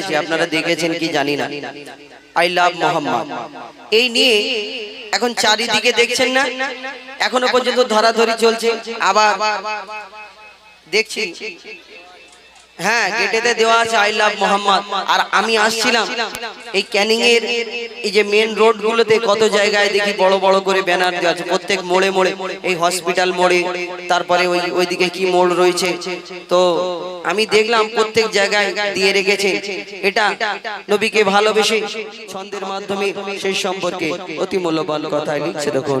এসে আপনারা দেখেছেন কি জানি না। আই লাভ মোহাম্মদ এই নিয়ে এখন চারিদিকে দেখছেন না। এখনও পর্যন্ত ধরাধরি চলছে। আবার দেখছি। হ্যাঁ গেটেতে দেওয়া আছে আই লাভ মোহাম্মদ আর আমি আসছিলাম এই ক্যানিং এর এই যে মেন রোড গুলোতে কত জায়গায় দেখি বড় বড় করে ব্যানার দেওয়া আছে প্রত্যেক মোড়ে মোড়ে এই হসপিটাল মোড়ে তারপরে ওই ওইদিকে কি মোড় রয়েছে। তো আমি দেখলাম প্রত্যেক জায়গায় দিয়ে রেখেছে। এটা নবীকে ভালোবেসে ছন্দের মাধ্যমে সেই সম্পর্কে অতি মূল্যবান কথা লিখছে দেখুন।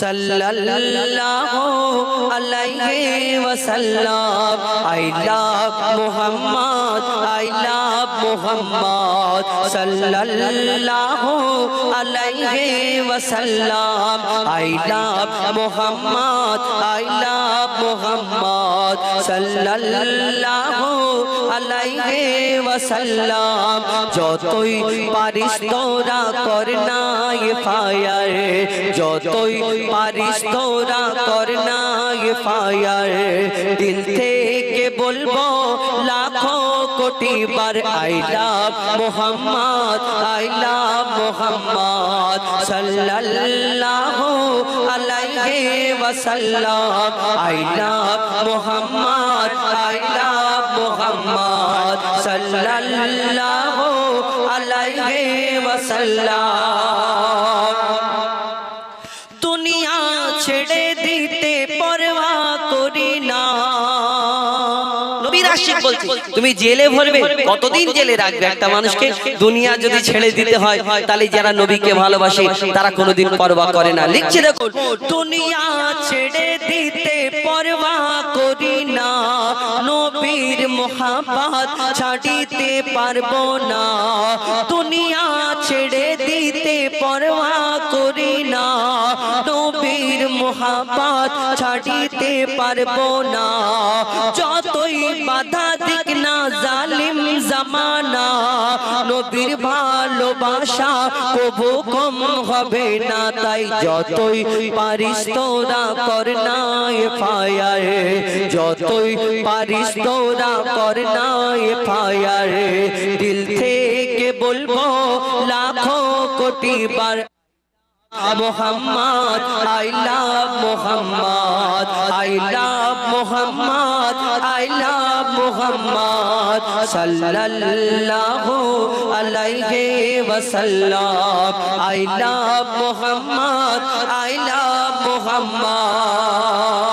Sallallahu alayhi wa sallam. I love Muhammad, I love Muhammad. Sallallahu alayhi wa sallam. I love Muhammad, I love Muhammad. Sallallahu আলাইহি ওয়াসাল্লাম যতই পারিস তোরা কর না ফায়ার যতই পারিস তোরা কর না ফায়ার। দিল থেকে বলব, লাখো কোটি বার I love Muhammad, I love Muhammad. সাল্লাল্লাহু আলাইহি ওয়াসাল্লাম, I love Muhammad, I love Muhammad. সাল্লাল্লাহু আলাইহি ওয়াসাল্লাম। ছেড়ে দিতে পরোয়া করি না। তুমি জেলে ভরবে? কতদিন জেলে রাখবে একটা মানুষকে? দুনিয়া যদি ছেড়ে দিতে হয়, তাহলে যারা নবীকে ভালোবাসে, তারা কোনোদিন পরোয়া করে না। লিখছে দেখো দুনিয়া ছেড়ে দিতে পরোয়া করি না। নবীর মোহাম্মত ছাড়িতে পারব না। দুনিয়া ছেড়ে দিতে পরোয়া করি না। নবীর মোহাম্মত ছাড়িতে পারব না। যতই বাধা দিক না, জালিম জামানা, নবীর ভালোবাসা কবু কম হবে না তাই যতই পারিস তোরা কর না ফায়ারে যতই পারিস তোরা কর না ফায়ার দিল থেকে বলব, লাখো কোটি বার। Muhammad I love Muhammad I love Muhammad I love Muhammad, সাল্লাল্লাহু আলাইহি ওয়াসাল্লাম। I Muhammad I Muhammad.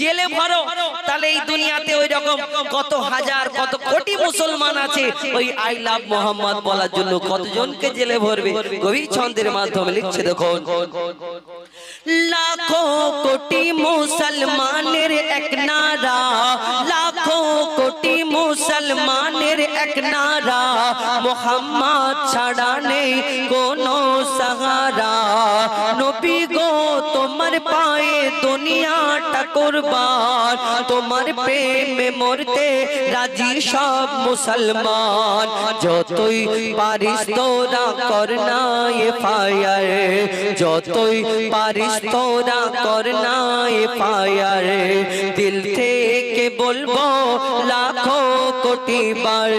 জেলে ভরো। তাহলে এই দুনিয়াতে ওই রকম কত হাজার কত কোটি মুসলমান আছে। ওই আই লাভ মোহাম্মদ বলার জন্য কতজনকে জেলে ভরবে? কবি ছন্দের মাধ্যমে লিখছে দেখুন। লাখো কোটি মুসলমানের এক নারা কোটি মুসলমানের এক নারা, মোহাম্মদ ছাড়া নেই কোনো সাহারা। নবী গো, তোমার পায়ে দুনিয়াটা কুরবান, তোমার প্রেমে মরতে রাজি সব মুসলমান। যতই পারিস তোরা কর না ফায়ার যতই পারিস তোরা কর না ফায়ার দিল থেকে বলব লাখো কোটি বার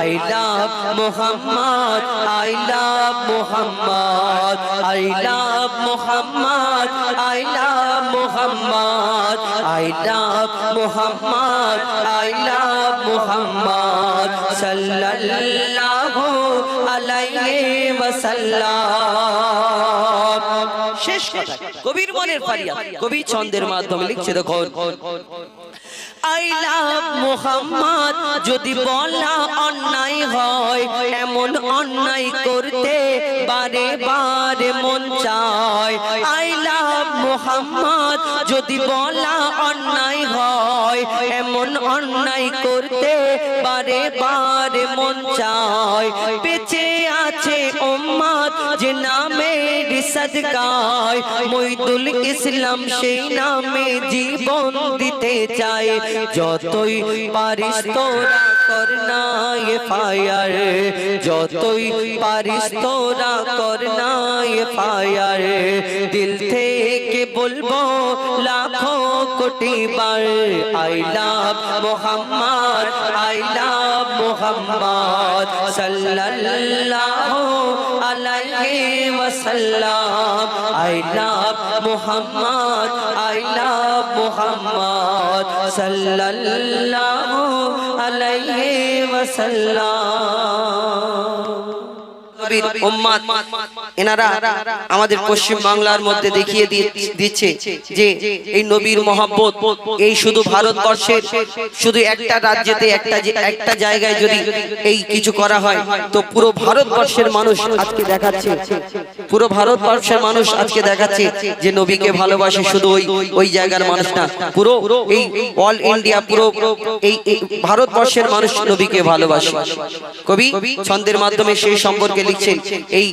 I love Muhammad, I love Muhammad, I love Muhammad, I love Muhammad, I love Muhammad, I love Muhammad, সাল্লাল্লাহু আলাইহি ওয়াসাল্লাম। শেষ কবির মনের ফারিয়া কবি ছন্দের মাধ্যমে লিখছে দেখুন। I love Muhammad. যদি বলা অন্যায় হয়, এমন অন্যায় করতে বারে বারে মন চায়। আই লাভ মোহাম্মদ, যদি বলা অন্যায় হয়, এমন অন্যায় করতে বারে বারে মন চায়। বেঁচে আছে উম্মত যে নামে সদকায় মইদুল ইসলাম সেই নামে জীবন দিতে চায়। যতই পারিস তোরা করনা এ ফায়ার, যতই পারিস তোরা করনা এ ফায়ার। দিল থেকে বলব লাখো কোটি বার, I love Muhammad, I love Muhammad, সাল্লাল্লাহু আলাইহি ওয়াসাল্লাম। I love Muhammad, I love Muhammad, সাল্লাল্লাহু ওয়াসাল্লাম। নবীর উম্মাত এনারা আমাদের পশ্চিম বাংলার মধ্যে দেখিয়ে দিচ্ছে যে এই নবীর মহব্বত, এই শুধু ভারতবর্ষের, শুধু একটা রাজ্যেতে, একটা একটা জায়গায় যদি এই কিছু করা হয়, তো পুরো ভারতবর্ষের মানুষ আজকে দেখাচ্ছে। পুরো ভারতবর্ষের মানুষ আজকে দেখাচ্ছে যে নবীকে ভালোবাসে শুধু ওই ওই জায়গার মানুষ না। পুরো এই অল ইন্ডিয়া, পুরো এই ভারতবর্ষের মানুষ নবীকে ভালোবাসে। কবি, ছন্দের মাধ্যমে সেই সম্পর্কে লিখছেন এই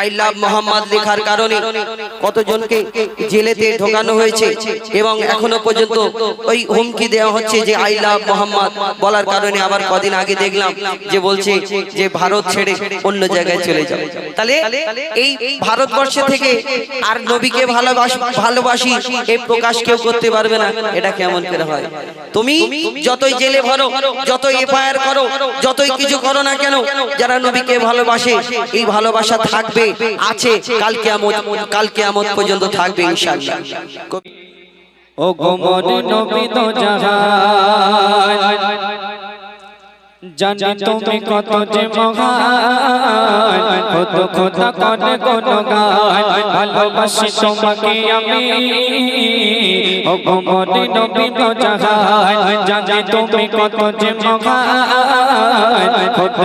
আই লাভ মোহাম্মদ লেখার কারণে কতজনকে জেলেতে ঢোকানো হয়েছে এবং এখনও পর্যন্ত ওই হুমকি দেওয়া হচ্ছে যে আই লাভ মোহাম্মদ বলার কারণে আবার কদিন আগে দেখলাম যে বলছে যে ভারত ছেড়ে অন্য জায়গায় চলে যাবে তাহলে এই ভারতবর্ষে থেকে আর নবীকে ভালোবাসি ভালোবাসি এই প্রকাশ কেউ করতে পারবে না, এটা কেমন করে হয়? তুমি যতই জেলে ভরো, যতই এফআইআর করো, যতই কিছু করো না কেন, যারা নবীকে ভালোবাসে এই ভালোবাসা থাকবে, আছে কালকে আমদ কালকে আমদ পর্যন্ত থাকবে ইনশাআল্লাহ। ও গোমর নবী তো জাহান জানি তুমি কত যে মহান। কত কথা করে কোন গান ভালোবাসি তোমাকে আমি। ও গোমর নবী জাহান জানি তুমি কত যে মহান। কত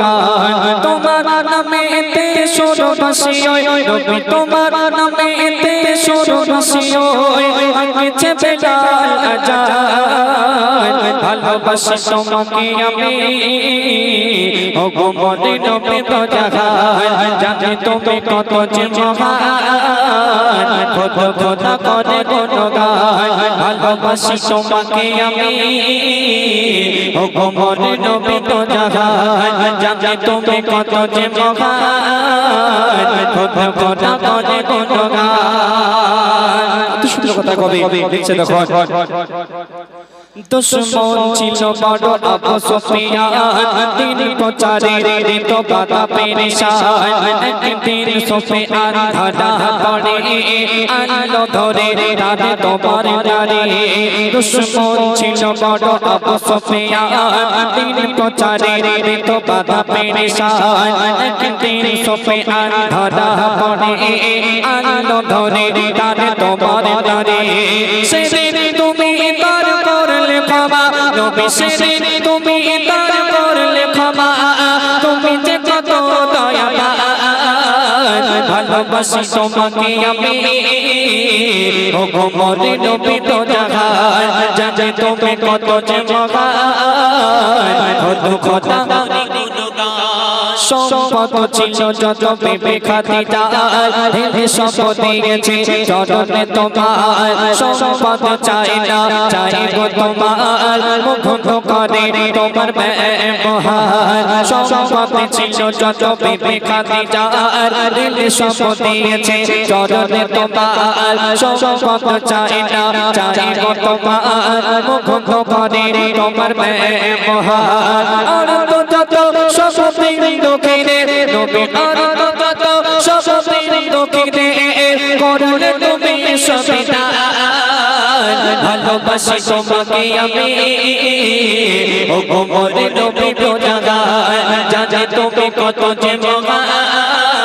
গান তোমার নামে এতে সুরবাসী নবী তোমার নামে এতে সুরবাসী আগেছে বেলাল আজান। ভালোবাসি তোমাকে আমি। ও গো মনে নবী তো জাহান জানি তুমি কত যে মহান কত কথা করে কোন গান ভালোবাসি তোমাকে আমি। ও গো মনে নবী তো জাহান জানি তুমি কত যে মহান কত কথা করে কোন গান কথা কবে? দেখছে দেখো। দুশ্মন ছিল বড় আবু সুফিয়ান দিন প্রচারে দিত বাধা পেরেশান একদিন সুফিয়ান ধারা পড়ে আলো ধরে তারে তোমার ডারে দুশ্মন ছিল বড় আবু সুফিয়ান দিন প্রচারে দিত বাধা পেরেশান একদিন সুফিয়ান ধারা পড়ে আলো ধরে তারে তোমার ডারে সেদিন তুমি তার করলে ক্ষমা। নবী সেদিন তুমি তার করলে ক্ষমা। তুমি যে কত দয়া ভালোবাসি তোমাকে আমি। ও গোমরে নবী তো জাগান, জানে তুমি কত যে মগান কত কথা সম্পদ ছিল যত পেপে খাতি ঢেলে সব দিয়েছে চরণে তোমার। সম্পদ চাই না, চাইব তোমার। মুখ করে তোমার ব্যবহার। সম্পদ ছিল যত পেপে খাতি ঢেলে সব দিয়েছে চরণে তোমার। সম্পদ চাই না, চাইব তোমার। মুখ করে তোমার ব্যবহার। আর তো যত সপতির দক্ষিণে নবী আনন্দ কত যত দক্ষিণে করলে তুমি সবিতা ভালোবাসি তোমাকে আমি। ও গোমরে নবী প্রজাগা জানে তুমি কত যে মগান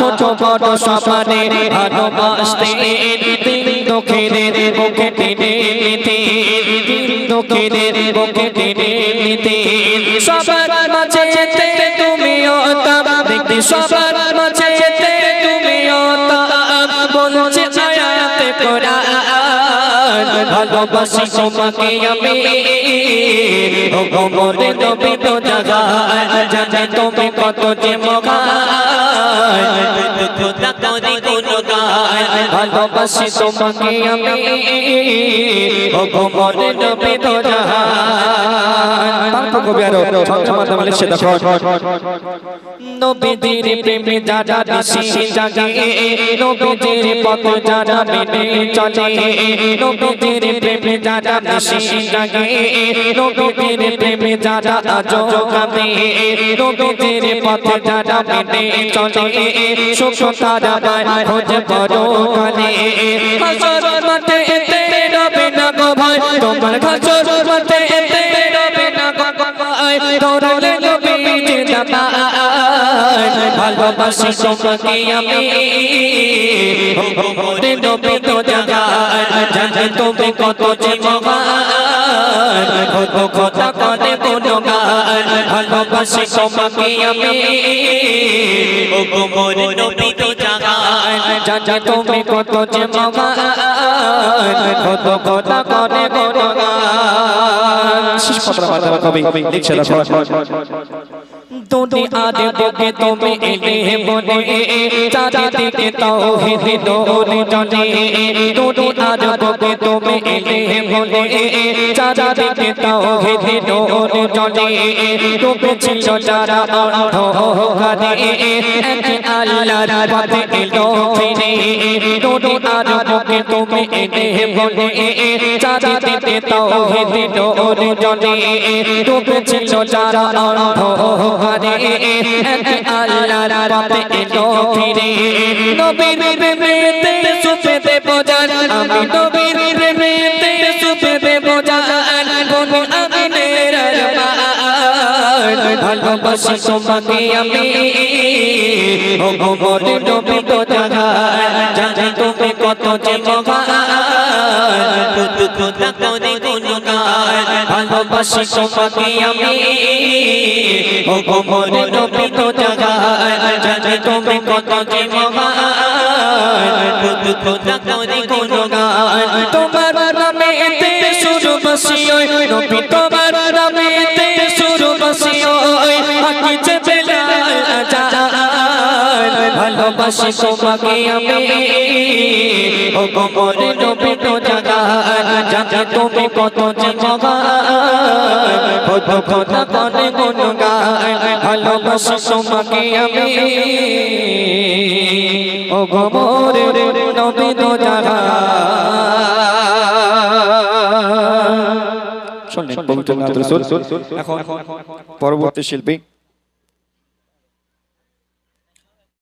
ছোট ছোট সপনে ভালোবাসতে দিন দুঃখেদের বুকে টেনে নিতে দিন দুঃখেদের বুকে টেনে নিতে। সবার মাঝে যেতে তুমি অতাম দেখতে সবার ভালোবাসি তোমাকে আমি। গোমরে নবী তো জাগা জানে তুমি কত যে মগায়। ভালোবাসি তোমাকে আমি। ও গোমরে নবী তো জাগায় তারপর কবি আরও ছন্দের মাধ্যমে লিখছে দেখো নবীজির প্রেমে যারা বেশি জাগে নবীজির পথ যারা মেনে চলে নবীজির প্রেমে যারা বেশি জাগে নবীজির প্রেমে যারা আজো কাঁদে নবীজির পথ যারা মেনে চলে সুখ তারা খোঁজ বড় কালে রবে গো ভাই তোমার খাচর মতে এতে রবে না গো ভাই দৌড়লে নবীজি জানায় ভালোবাসি তোমাকে আমি। ওরে নবী তো জাগায় জানে তুমি কত যে মগান কত কথা কোনো গান ভালোবাসি তোমাকে আমি। ও গোমরে নবী তো জাগায় জানে তুমি কত যে মগান কত কথা করে কোনো গান শেষ কথা মাধ্যমে কবি লিখছে। দেখো আদে বকে তুমি এলে বনে চারিদিকে তাওহীদ দোলে জলে তোনে আদে বকে তুমি এলে বনে চারিদিকে তাওহীদ দোলে জলে তোকে ছিল যারা অন্ধ গানে আল্লাহর পথে এলো ফিরে তোনে আদে বকে তুমি এলে বনে চারিদিকে তাওহীদ দোলে জলে তোকে ছিল যারা অন্ধ গানে এক আল্লাহর পথে এলো ফিরে নবীর প্রেমেতে সুপেতে বোঝান আমি নবীর প্রেমেতে সুপেতে বোঝান কোন আমিনের ভালোবাসি তোমাকে আমি ও গোমর নবী তো জাগায় জানি তুমি কত যে মগান কত কথা করে কোন ভালোবাসি তোমাকে আমি। ও গোমর নবী তো জাগায়, জানি তুমি কত যে মগান কত কথা করে কোন গায় তোমার নামে এতে শুরু বসিও নবী তোমার নামে এতে শুরু বসিও আকি যে বেলাল ভালোবাসি তোমাকে আমি। ও গোমরে নবী তো জানে তুমি কত যে কত কথা করে কোন গায় তোমাকে আমি। ও গোমরে নবী তো জাগায় পবিত্র এখন পরবর্তী শিল্পী।